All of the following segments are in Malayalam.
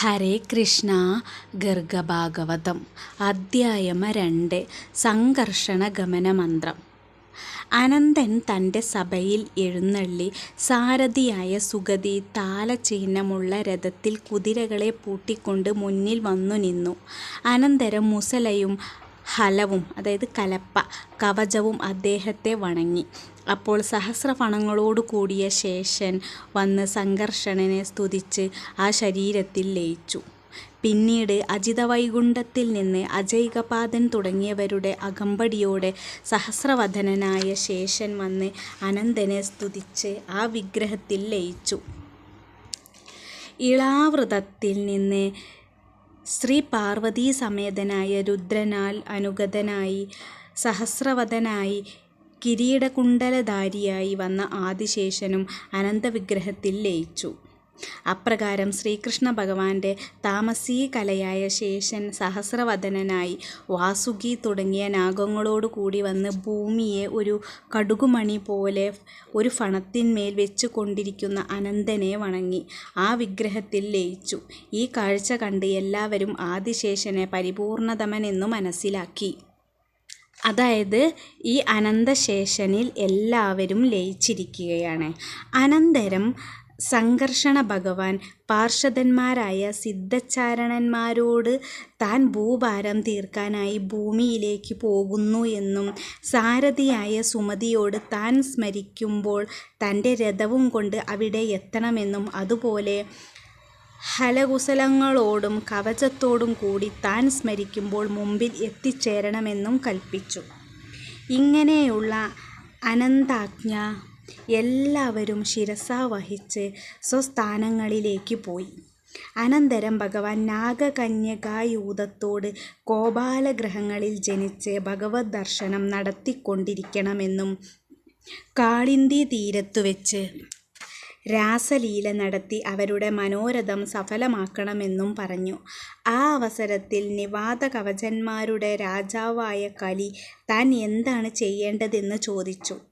ഹരേ കൃഷ്ണ ഗർഗഭാഗവതം അധ്യായമ രണ്ട് സംഘർഷണ ഗമനമന്ത്രം അനന്തൻ തന്റെ സഭയിൽ എഴുന്നള്ളി സാരഥിയായ സുഗതി താലചിഹ്നമുള്ള രഥത്തിൽ കുതിരകളെ പൂട്ടിക്കൊണ്ട് മുന്നിൽ വന്നു നിന്നു. അനന്തരം മുസലയും ഹലവും അതായത് കലപ്പ കവചവും അദ്ദേഹത്തെ വണങ്ങി. അപ്പോൾ സഹസ്രഫണങ്ങളോടു കൂടിയ ശേഷൻ വന്ന് സംഘർഷണനെ സ്തുതിച്ച് ആ ശരീരത്തിൽ ലയിച്ചു. പിന്നീട് അജിതവൈകുണ്ഠത്തിൽ നിന്ന് അജൈകപാതൻ തുടങ്ങിയവരുടെ അകമ്പടിയോടെ സഹസ്രവധനനായ ശേഷൻ വന്ന് അനന്തനെ സ്തുതിച്ച് ആ വിഗ്രഹത്തിൽ ലയിച്ചു. ഇളാവൃതത്തിൽ നിന്ന് ശ്രീപാർവതീസമേതനായ രുദ്രനാൽ അനുഗതനായി സഹസ്രവദനായി കിരീടകുണ്ഡലധാരിയായി വന്ന ആദിശേഷനും അനന്തവിഗ്രഹത്തിൽ ലയിച്ചു. അപ്രകാരം ശ്രീകൃഷ്ണ ഭഗവാന്റെ താമസീ കലയായ ശേഷൻ സഹസ്രവദനനായി വാസുകി തുടങ്ങിയ നാഗങ്ങളോടു കൂടി വന്ന് ഭൂമിയെ ഒരു കടുകുമണി പോലെ ഒരു ഫണത്തിന്മേൽ വെച്ചുകൊണ്ടിരിക്കുന്ന അനന്തനെ വണങ്ങി ആ വിഗ്രഹത്തിൽ ലയിച്ചു. ഈ കാഴ്ച കണ്ട് എല്ലാവരും ആദിശേഷനെ പരിപൂർണതമനെന്നു മനസ്സിലാക്കി. അതായത് ഈ അനന്തശേഷനിൽ എല്ലാവരും ലയിച്ചിരിക്കുകയാണ്. അനന്തരം സംഘർഷണഭഗവാൻ പാർഷദന്മാരായ സിദ്ധചാരണന്മാരോട് താൻ ഭൂഭാരം തീർക്കാനായി ഭൂമിയിലേക്ക് പോകുന്നു എന്നും സാരഥിയായ സുമതിയോട് താൻ സ്മരിക്കുമ്പോൾ തന്റെ രഥവും കൊണ്ട് അവിടെ എത്തണമെന്നും അതുപോലെ ഹലകുശലങ്ങളോടും കവചത്തോടും കൂടി താൻ സ്മരിക്കുമ്പോൾ മുമ്പിൽ എത്തിച്ചേരണമെന്നും കൽപ്പിച്ചു. ഇങ്ങനെയുള്ള അനന്താജ്ഞ എല്ലാവരും ശിരസാ വഹിച്ച് സ്വസ്ഥാനങ്ങളിലേക്ക് പോയി. അനന്തരം ഭഗവാൻ നാഗകന്യകായൂതത്തോട് ഗോപാലഗ്രഹങ്ങളിൽ ജനിച്ച് ഭഗവത് ദർശനം നടത്തിക്കൊണ്ടിരിക്കണമെന്നും കാളിന്തി തീരത്തു വെച്ച് രാസലീല നടത്തി അവരുടെ മനോരഥം സഫലമാക്കണമെന്നും പറഞ്ഞു. ആ അവസരത്തിൽ നിവാതകവചന്മാരുടെ രാജാവായ കലി താൻ എന്താണ് ചെയ്യേണ്ടതെന്ന് ചോദിച്ചു.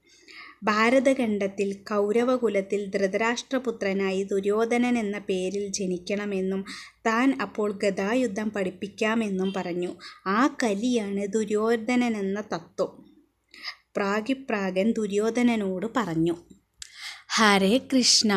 ഭാരതഖണ്ഡത്തിൽ കൗരവകുലത്തിൽ ധൃതരാഷ്ട്രപുത്രനായി ദുര്യോധനൻ എന്ന പേരിൽ ജനിക്കണമെന്നും താൻ അപ്പോൾ ഗദായുദ്ധം പഠിപ്പിക്കാമെന്നും പറഞ്ഞു. ആ കലിയാണ് ദുര്യോധനൻ ദുര്യോധനനെന്ന തത്വം പ്രാഗിപ്രാഗൻ ദുര്യോധനനോട് പറഞ്ഞു. ഹരേ കൃഷ്ണ